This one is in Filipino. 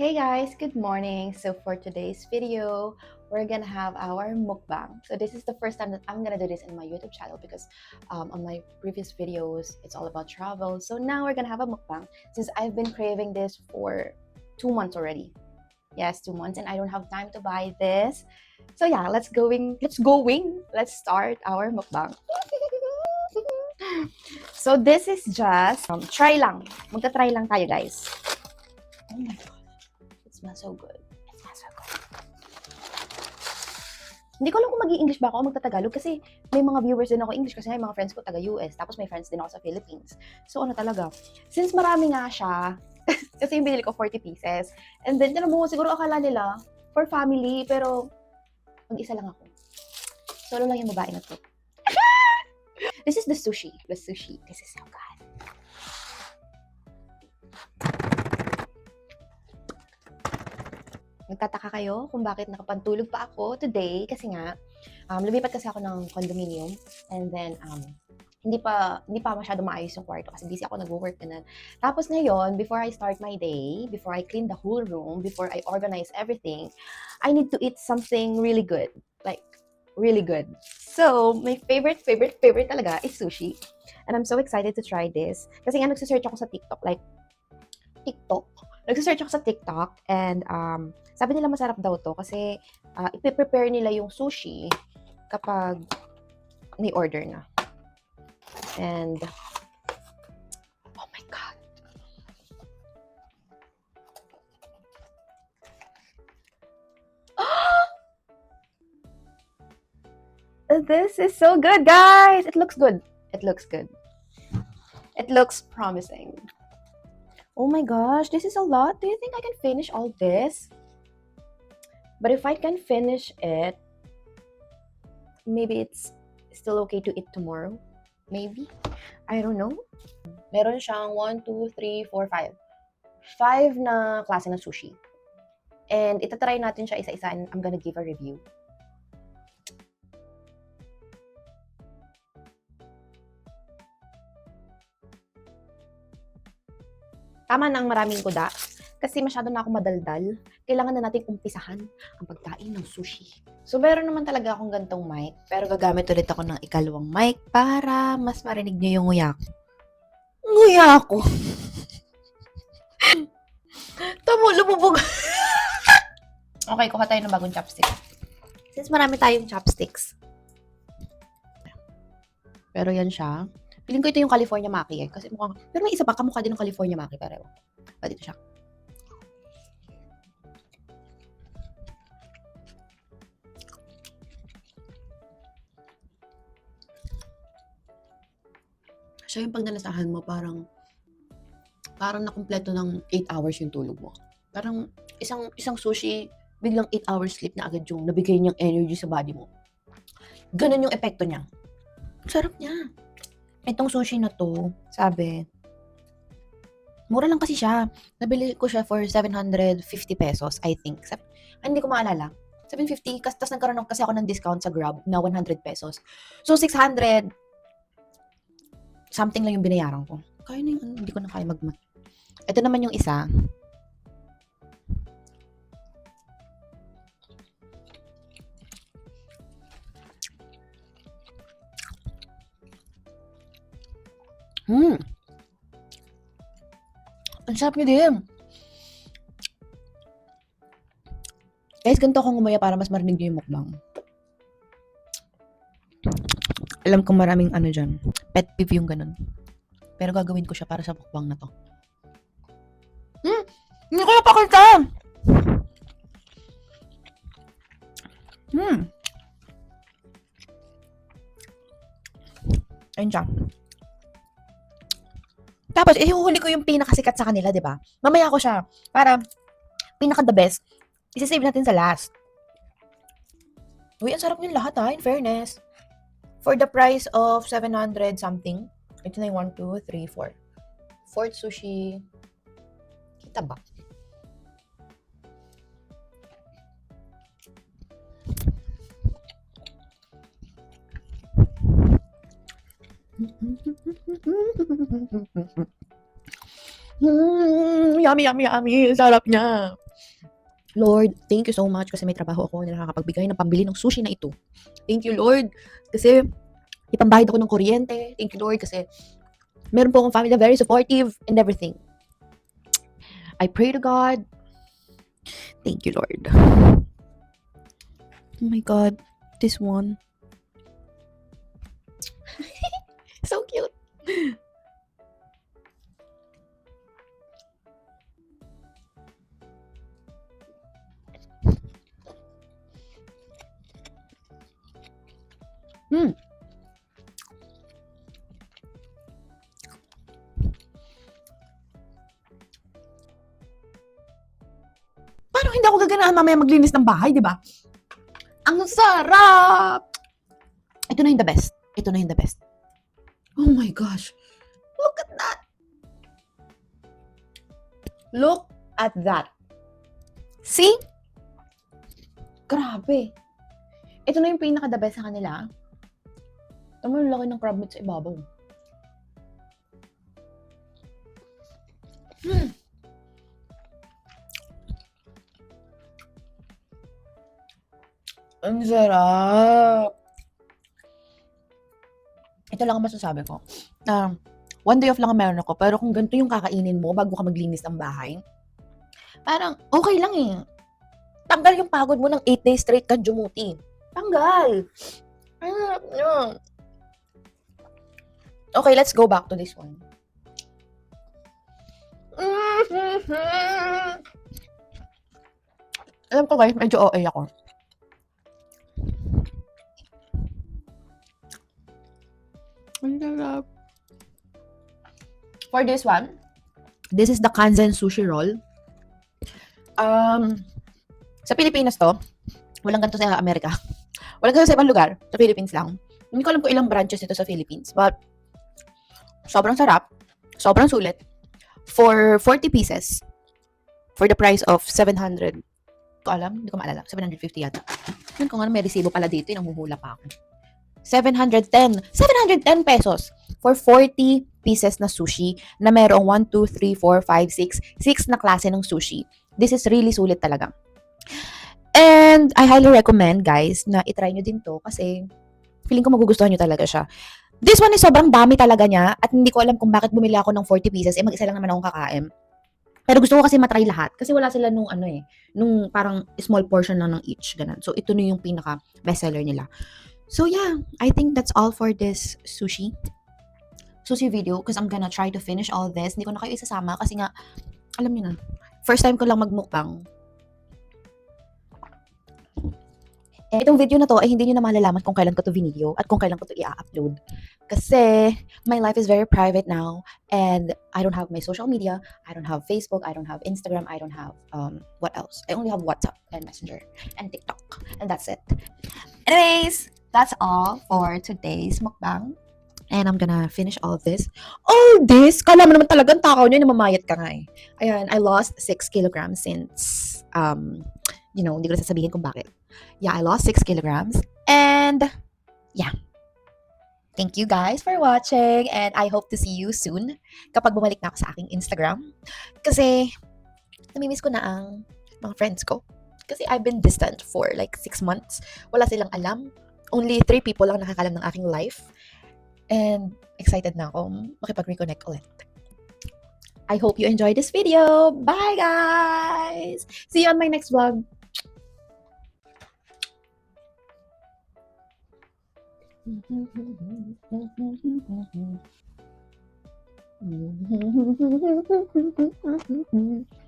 Hey guys, good morning. So for today's video, we're gonna have our mukbang. So this is the first time that I'm gonna do this in my YouTube channel because um, on my previous videos, it's all about travel. So now we're gonna have a mukbang since I've been craving this for two months already. Yes, two months, and I don't have time to buy this. So yeah, let's going, let's going, let's start our mukbang. so this is just um, try lang. Magta-try lang tayo, guys. Oh my god. Smells so good. It smells so good. Hindi ko alam kung mag english ba ako o magtatagalog kasi may mga viewers din ako English kasi may mga friends ko taga-US tapos may friends din ako sa Philippines. So ano talaga, since marami nga siya, kasi yung binili ko 40 pieces, and then tinan mo, siguro akala nila for family, pero mag-isa lang ako. Solo lang yung babae na to. This is the sushi. The sushi. This is so good. Nagtataka kayo kung bakit nakapantulog pa ako today kasi nga um, lumipat kasi ako ng condominium and then um, hindi pa hindi pa masyado maayos yung kwarto kasi busy ako nagwo-work na. Tapos ngayon, before I start my day, before I clean the whole room, before I organize everything, I need to eat something really good. Like really good. So, my favorite favorite favorite talaga is sushi. And I'm so excited to try this kasi nga nagse-search ako sa TikTok like TikTok. Nagse-search ako sa TikTok and um, sabi nila masarap daw to kasi uh, ipiprepare nila yung sushi kapag may order na. And, oh my God. This is so good, guys! It looks good. It looks good. It looks promising. Oh my gosh, this is a lot. Do you think I can finish all this? But if I can finish it, maybe it's still okay to eat tomorrow. Maybe. I don't know. Meron siyang 1, 2, 3, 4, 5. 5 na klase ng sushi. And itatry natin siya isa-isa and I'm gonna give a review. Tama na ang maraming kuda kasi masyado na ako madaldal. Kailangan na nating umpisahan ang pagkain ng sushi. So, meron naman talaga akong gantong mic, pero gagamit ulit ako ng ikalawang mic para mas marinig niyo yung nguya ko. Nguya ko! Tamo, lumubog! okay, kuha tayo ng bagong chopstick. Since marami tayong chopsticks. Pero yan siya. Feeling ko ito yung California Maki eh. Kasi mukhang, pero may isa pa, kamukha din ng California Maki. Pero, pa dito siya. siya yung pag nalasahan mo, parang, parang nakumpleto ng 8 hours yung tulog mo. Parang isang isang sushi, biglang 8 hours sleep na agad yung nabigay niyang energy sa body mo. Ganun yung epekto niya. Sarap niya. Itong sushi na to, sabi, mura lang kasi siya. Nabili ko siya for 750 pesos, I think. Sab- ah, hindi ko maalala. 750, kasi tapos nagkaroon kasi ako ng discount sa Grab na 100 pesos. So, 600, something lang yung binayaran ko. Kaya na yung, hindi ko na kaya magmat. Ito naman yung isa. Hmm. Ang sarap niya din. Guys, ganito akong umaya para mas marinig niyo yung mukbang. Alam ko maraming ano dyan. Pet peeve yung ganun. Pero gagawin ko siya para sa mukbang na to. Hmm! Hindi ko napakita! Hmm! Ayun siya. Tapos, ihuhuli ko yung pinakasikat sa kanila, di ba? Mamaya ko siya. Para, pinaka the best. Isasave natin sa last. Uy, ang sarap yung lahat ha, in fairness. For the price of 700 something, ito na yung 1, 2, 3, 4. Fourth sushi. Kita ba? Mm, yummy, yummy, yummy. Sarap niya. Lord, thank you so much kasi may trabaho ako na nakakapagbigay ng pambili ng sushi na ito. Thank you, Lord, kasi ipambayad ako ng kuryente. Thank you, Lord, kasi meron po akong family na very supportive and everything. I pray to God. Thank you, Lord. Oh my God, this one. So cute. Hmm. Paano hindi ako gaganahan mamaya maglinis ng bahay, di ba? Ang sarap! Ito na yung the best. Ito na yung the best. Oh my gosh. Look at that. Look at that. See? Grabe. Ito na yung pinaka-the best sa kanila. Tama yung laki ng crab meat sa ibabaw. Hmm. Ang sarap. Ito lang ang masasabi ko. Na one day off lang ang meron ako, pero kung ganito yung kakainin mo bago ka maglinis ng bahay, parang okay lang eh. Tanggal yung pagod mo ng 8 days straight kang jumuti. Tanggal. Okay, let's go back to this one. Alam ko guys, medyo OA ako. Ang sarap. For this one, this is the Kanzen sushi roll. Um, sa Pilipinas to, walang ganito sa Amerika. Walang ganito sa ibang lugar. Sa Philippines lang. Hindi ko alam kung ilang branches ito sa Philippines. But, sobrang sarap. Sobrang sulit. For 40 pieces, for the price of 700. Hindi ko alam. Hindi ko maalala. 750 yata. Yun ko nga may resibo pala dito. Yung nanguhula pa ako. 710. 710 pesos for 40 pieces na sushi na merong 1, 2, 3, 4, 5, 6, 6 na klase ng sushi. This is really sulit talaga. And I highly recommend guys na itry nyo din to kasi feeling ko magugustuhan nyo talaga siya. This one is sobrang dami talaga niya at hindi ko alam kung bakit bumili ako ng 40 pieces. Eh mag-isa lang naman akong kakain. Pero gusto ko kasi matry lahat kasi wala sila nung ano eh, nung parang small portion lang ng each ganun. So ito na yung pinaka bestseller nila. So yeah, I think that's all for this sushi sushi video because I'm gonna try to finish all this. Hindi ko na kayo isasama kasi nga, alam niyo na, first time ko lang magmukbang. Eh, itong video na to ay hindi niyo na malalaman kung kailan ko to video at kung kailan ko to i-upload. Kasi my life is very private now and I don't have my social media. I don't have Facebook. I don't have Instagram. I don't have, um, what else? I only have WhatsApp and Messenger and TikTok. And that's it. Anyways, that's all for today's mukbang. And I'm gonna finish all of this. All this? Kala mo naman talagang takaw niya na mamayat ka nga eh. Ayan, I lost 6 kilograms since, um, you know, hindi ko na sasabihin kung bakit. Yeah, I lost 6 kilograms. And, yeah. Thank you guys for watching and I hope to see you soon kapag bumalik na ako sa aking Instagram. Kasi, namimiss ko na ang mga friends ko. Kasi I've been distant for like 6 months. Wala silang alam. Only 3 people lang nakakalam ng aking life. And excited na ako makipag-reconnect ulit. I hope you enjoyed this video. Bye, guys! See you on my next vlog.